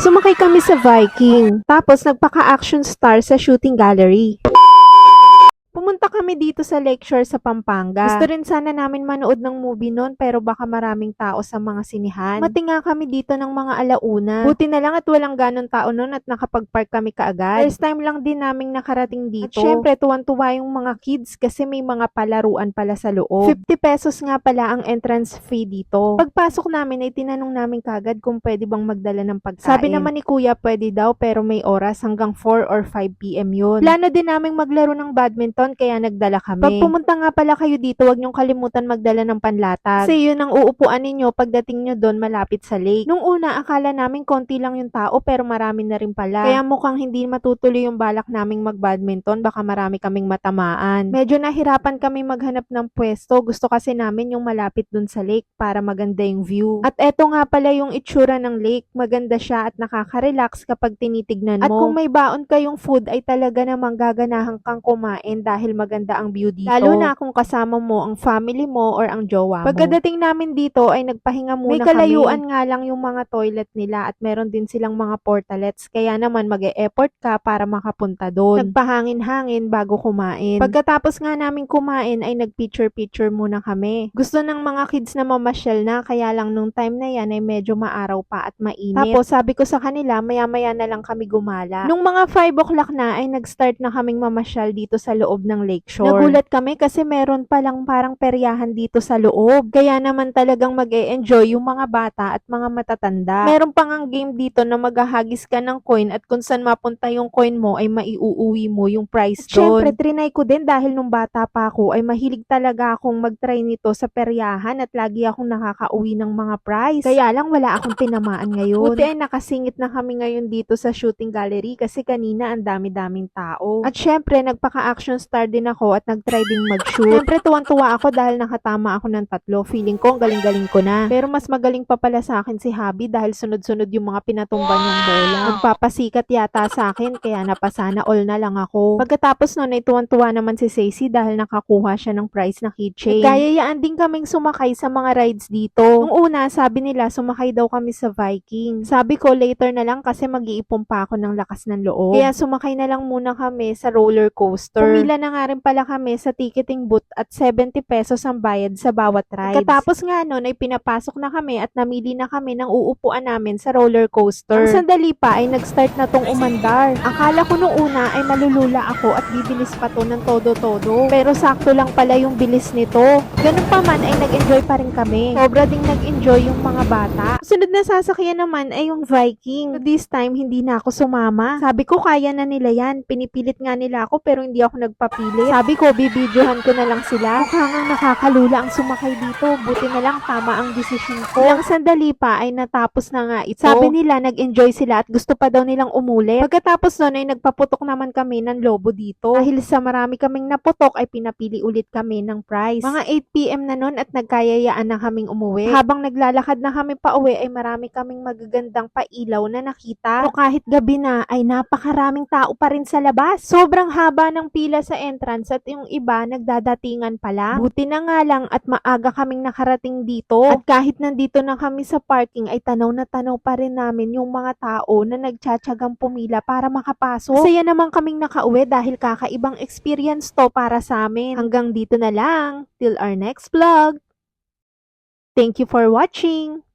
Sumakay kami sa Viking. Tapos nagpaka-action star sa shooting gallery. Pumunta kami dito sa Lakeshore sa Pampanga. Gusto rin sana namin manood ng movie noon pero baka maraming tao sa mga sinihan. Mati nga kami dito ng mga alauna. Buti na lang at walang ganon tao noon at nakapag-park kami kaagad. First time lang din naming nakarating dito. At syempre tuwan-tuwa yung mga kids kasi may mga palaruan pala sa loob. 50 pesos nga pala ang entrance fee dito. Pagpasok namin ay tinanong namin kagad kung pwede bang magdala ng pagkain. Sabi naman ni kuya pwede daw pero may oras hanggang 4 or 5 p.m. yun. Plano din naming maglaro ng badminton kaya nagdala kami. Pag pumunta nga pala kayo dito, wag niyong kalimutan magdala ng panlatag. Kasi yun ang uupuan ninyo pagdating nyo doon malapit sa lake. Nung una, akala namin konti lang yung tao pero marami na rin pala. Kaya mukhang hindi matutuloy yung balak naming mag-badminton, baka marami kaming matamaan. Medyo nahirapan kami maghanap ng pwesto. Gusto kasi namin yung malapit doon sa lake para maganda yung view. At eto nga pala yung itsura ng lake. Maganda siya at nakaka-relax kapag tinitignan mo. At kung may baon kayong food ay talaga namang gaganahan kang kumain dahil maganda ang view dito. Lalo na kung kasama mo ang family mo or ang jowa mo. Pagkadating namin dito ay nagpahinga muna May kami. kalayuan nga lang yung mga toilet nila at meron din silang mga portalets. Kaya naman mag effort ka para makapunta doon. Nagpahangin-hangin bago kumain. Pagkatapos nga namin kumain ay nagpicture-picture muna kami. Gusto ng mga kids na mamasyal na kaya lang nung time na yan ay medyo maaraw pa at mainit. Tapos sabi ko sa kanila maya-maya na lang kami gumala. Nung mga 5 o'clock na ay nag-start na kaming mamasyal dito sa loob ng lakeshore. Nagulat kami kasi meron palang parang peryahan dito sa loob. Kaya naman talagang mag enjoy yung mga bata at mga matatanda. Meron pang ang game dito na maghahagis ka ng coin at kung saan mapunta yung coin mo ay maiuuwi mo yung prize At doon. syempre, trinay ko din dahil nung bata pa ako ay mahilig talaga akong mag-try nito sa peryahan at lagi akong nakakauwi ng mga prize. Kaya lang wala akong tinamaan ngayon. Buti ay nakasingit na kami ngayon dito sa shooting gallery kasi kanina ang dami-daming tao. At syempre, nagpaka-action star din ako at nag-try ding mag-shoot. Syempre, tuwan-tuwa ako dahil nakatama ako ng tatlo. Feeling ko, ang galing-galing ko na. Pero mas magaling pa pala sa akin si Habi dahil sunod-sunod yung mga pinatumba niyang bola. Nagpapasikat yata sa akin kaya napasana all na lang ako. Pagkatapos nun ay tuwan-tuwa naman si Sacy dahil nakakuha siya ng prize na keychain. Kayayaan din kaming sumakay sa mga rides dito. Nung una, sabi nila sumakay daw kami sa Viking. Sabi ko later na lang kasi mag-iipon pa ako ng lakas ng loob. Kaya sumakay na lang muna kami sa roller coaster. Pumila na nga rin pala kami sa ticketing booth at 70 pesos ang bayad sa bawat ride. Katapos nga nun ay pinapasok na kami at namili na kami ng uupuan namin sa roller coaster. Ang sandali pa ay nag-start na tong umandar. Akala ko nung una ay malulula ako at bibilis pa to ng todo-todo. Pero sakto lang pala yung bilis nito. Ganun pa man ay nag-enjoy pa rin kami. Sobra ding nag-enjoy yung mga bata. Sunod na sasakyan naman ay yung Viking. So this time, hindi na ako sumama. Sabi ko, kaya na nila yan. Pinipilit nga nila ako pero hindi ako nagpapilit. Sabi ko, bibidyohan ko na lang sila. Mukha nga nakakalula ang sumakay dito. Buti na lang tama ang desisyon ko. Ilang sandali pa ay natapos na nga ito. Sabi nila, nag-enjoy sila at gusto pa daw nilang umulit. Pagkatapos nun ay nagpaputok naman kami ng lobo dito. Dahil sa marami kaming naputok ay pinapili ulit kami ng prize. Mga 8pm na nun at nagkayayaan na kaming umuwi. Habang naglalakad na kami pa uwi ay marami kaming magagandang pailaw na nakita. Pero kahit gabi na ay napakaraming tao pa rin sa labas. Sobrang haba ng pila sa entrance at yung iba nagdadatingan pala. Buti na nga lang at maaga kaming nakarating dito. At kahit nandito na kami sa parking ay tanaw na tanaw pa rin namin yung mga tao na nagtsatsagang pumila para makapasok. Saya naman kaming nakauwi dahil kakaibang experience to para sa amin. Hanggang dito na lang. Till our next vlog. Thank you for watching.